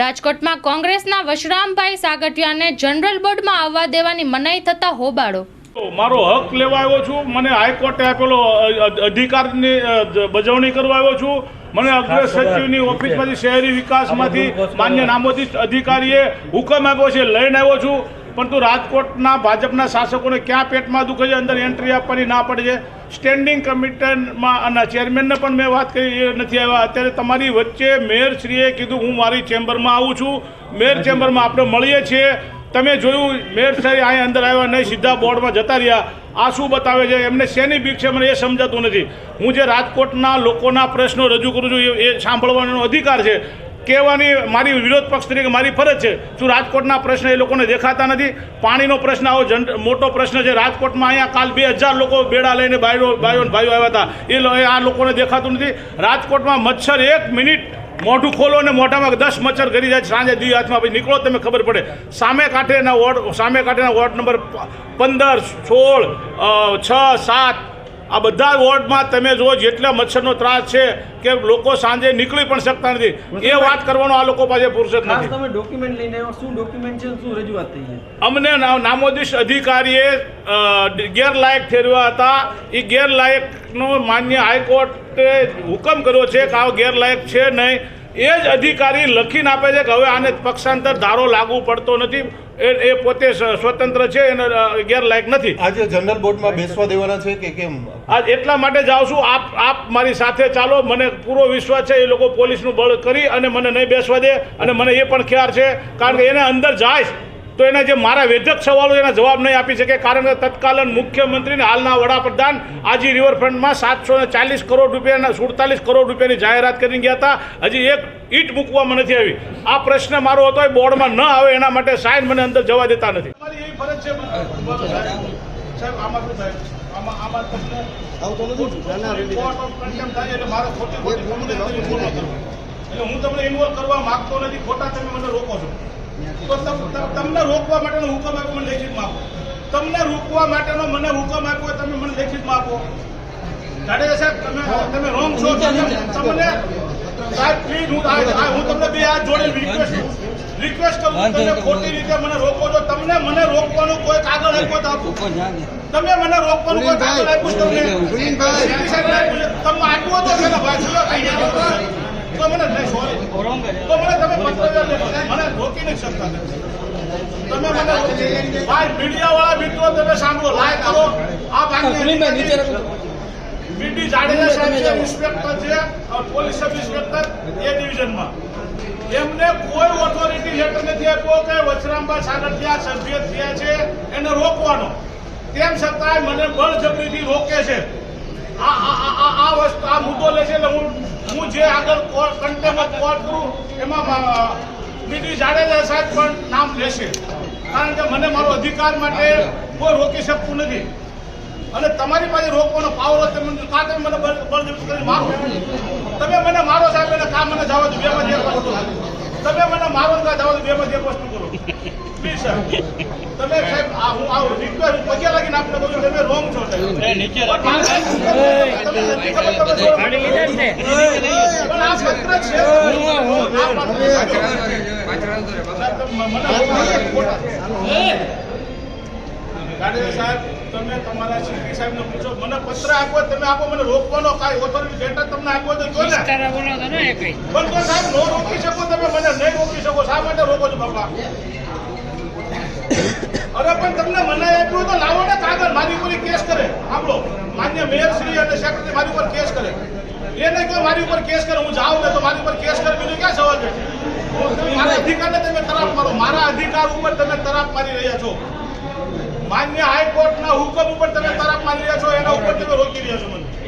રાજકોટમાં કોંગ્રેસના વશરામભાઈ સાગઠિયાને જનરલ બોર્ડમાં આવવા દેવાની મનાઈ થતા હોબાળો. મારો હક લેવા આવ્યો છું. મને હાઈકોર્ટે આપેલો અધિકારની બજવણી કરવા આવ્યો છું. મને અગ્ર સચિવની ઓફિસમાંથી શહેરી વિકાસમાંથી માન્ય નામોદિત અધિકારીએ હુકમ આપ્યો છે. લઈને આવ્યો છું. પરંતુ રાજકોટના ભાજપના શાસકોને ક્યાં પેટમાં દુખે છે અંદર એન્ટ્રી આપવાની ના પડે છે? સ્ટેન્ડિંગ કમિટીમાં અને ચેરમેનને પણ મેં વાત કરી એ નથી આવ્યા. અત્યારે તમારી વચ્ચે મેયરશ્રીએ કીધું હું મારી ચેમ્બરમાં આવું છું. મેયર ચેમ્બરમાં આપણે મળીએ છીએ. તમે જોયું મેયર સાહેબ અહીં અંદર આવ્યા નહીં સીધા બોર્ડમાં જતા રહ્યા. આ શું બતાવે છે? એમને શેની બીક છે? મને એ સમજાતું નથી. હું જે રાજકોટના લોકોના પ્રશ્નો રજૂ કરું છું એ સાંભળવાનો અધિકાર છે. કહેવાની મારી વિરોધ પક્ષ તરીકે મારી ફરજ છે. શું રાજકોટના પ્રશ્ન એ લોકોને દેખાતા નથી? પાણીનો પ્રશ્ન આવો, જન, મોટો પ્રશ્ન છે. રાજકોટમાં અહીંયા કાલ બે હજાર લોકો બેડા લઈને ભાઈઓ ભાઈઓ ભાઈઓ આવ્યા હતા. એ આ લોકોને દેખાતું નથી. રાજકોટમાં મચ્છર એક મિનિટ મોઢું ખોલો ને મોઢામાં દસ મચ્છર કરી જાય સાંજે દી હાથમાં પછી નીકળો તમે, ખબર પડે. સામે કાંઠેના વોર્ડ, સામે કાંઠેના વોર્ડ નંબર પંદર, સોળ છ, સાત આ બધા વોર્ડમાં તમે જો જેટલા મચ્છરનો ત્રાસ છે કે લોકો સાંજે નીકળી પણ શકતા નથી. એ વાત કરવાનો આ લોકો પાસે ફુરસત નથી. તમે ડોક્યુમેન્ટ લઈને આવ્યા શું ડોક્યુમેન્ટ છે શું રજૂઆત થઈ છે? અમને નામોદિશ અધિકારીએ ગેરલાયક ઠેરવ્યા હતા. એ ગેરલાયકનો માન્ય હાઈકોર્ટે હુકમ કર્યો છે કે આ ગેરલાયક છે નહીં. એ જ અધિકારી લખીને આપે છે કે હવે આને પક્ષાંતર ધારો લાગુ પડતો નથી. એ એ પોતે સ્વતંત્ર છે એને ગેરલાયક નથી. આજે જનરલ બોર્ડમાં બેસવા દેવાના છે કે કેમ? આજ એટલા માટે જાઉં છું આપ આપ મારી સાથે ચાલો મને પૂરો વિશ્વાસ છે એ લોકો પોલીસનું બળ કરી અને મને નહીં બેસવા દે અને મને એ પણ ખ્યાલ છે કારણ કે એને અંદર જાય તો એના જે મારા વેધક સવાલો એના જવાબ નહીં આપી શકે કારણ કે તત્કાલીન મુખ્યમંત્રીને હાલના વડાપ્રધાન આજી રિવરફ્રન્ટમાં સાતસો ને ચાલીસ કરોડ રૂપિયાના સુડતાલીસ કરોડ રૂપિયાની જાહેરાત કરીને ગયા હતા. હજી એક ઈટ મૂકવામાં નથી આવી. આ પ્રશ્ન મારો હતો એ બોર્ડમાં ન આવે એના માટે સાઈન મને અંદર જવા દેતા નથી. કરો. હું તમને ઇન્વોલ્વ કરવા માંગતો નથી. ખોટા તમે મને રોકો છો. તો તમ- તમ- તમને રોકવા માટેનો હુકમ આપ્યો મને લેખિતમાં આપો. તમને રોકવા માટેનો મને હુકમ આપ્યો તમે મને લેખિતમાં આપો. જાડેજા સાહેબ તમે તમે રોંગ છો. તમને સાહેબ પ્લીઝ હું આ- આ- હું તમને બે હાથ જોડે રિક્વેસ્ટ રિક્વેસ્ટ કરું તમે ખોટી રીતે મને રોકો છો. તમને મને રોકવાનું કોઈ કાગળ આપ્યો તો આપો. તમે મને રોકવાનું કોઈ કાગળ આપ્યું તમને. તમે આપ્યું તો ભાઈ તો મને તો મને તમે મને રોકી નથી. શકતા તમે મને ભાઈ મીડિયા વાળા મિત્રો તમે સાંભળો લાઈક કરો. આ ભાગની બીડી જાડેજા સાહેબ છે ઇન્સ્પેક્ટર છે પોલીસ સબ ઇન્સ્પેક્ટર એ ડિવિઝનમાં એમને કોઈ ઓથોરિટી લેટર નથી આપ્યો કે વચરામભાઈ સાગઠિયા સભ્ય થયા છે એને રોકવાનો. તેમ છતાંય મને બળજબરીથી રોકે છે. આ આ, આ- આ વસ્તુ, આ મુદ્દો લે છે હું હું જે આગળ કન્ટેમ કોર્ટ કરું એમાં બીજી જાડેજા સાહેબ પણ નામ લેશે કારણ કે મને મારો અધિકાર માટે કોઈ રોકી શકતું નથી. અને તમારી પાસે રોકવાનો પાવર તમે કાં મને બળ- બળજબરી કરી મારો તમે મને મારો સાહેબ, એને કામ મને જવા દો. બે તમે મને મારો કાં જવા દો બેમાં એક વસ્તુ કરો પ્લીઝ સાહેબ તમે સાહેબ આ હું આવું રિક્વેસ્ટ પગે લાગીને આપને કહું છું તમે રોંગ છો સાહેબ પણ આ છે હું મને ખોટા- જાડેજા સાહેબ તમે તમારા સીપી સાહેબને પૂછો મને પત્ર આપ્યો તમે આપો મને રોકવાનો કાંઈ ઓથોરિટી લેટર તમને આપો તો જો ને. પણ તો સાહેબ નો રોકી શકો તમે મને નહીં રોકી શકો શા માટે રોકો છો બાપા? અરે પણ તમને મને આપ્યું તો લાવો ને કાગળ મારી ઉપર કેસ કરે. આપણો માન્ય મેયર શ્રી અને સેક્રેટરી મારી ઉપર કેસ કરે. એ નહીં કે મારી ઉપર કેસ કરે હું જાઉં ને તો મારી ઉપર કેસ કરે બીજું ક્યાં સવાલ છે? મારા અધિકારને તમે તરાપ મારો મારા અધિકાર ઉપર તમે તરાપ મારી રહ્યા છો. માન્ય હાઈકોર્ટના હુકમ ઉપર તમે તરફ માની રહ્યા છો, એના ઉપર તમે રોકી રહ્યા છો મને.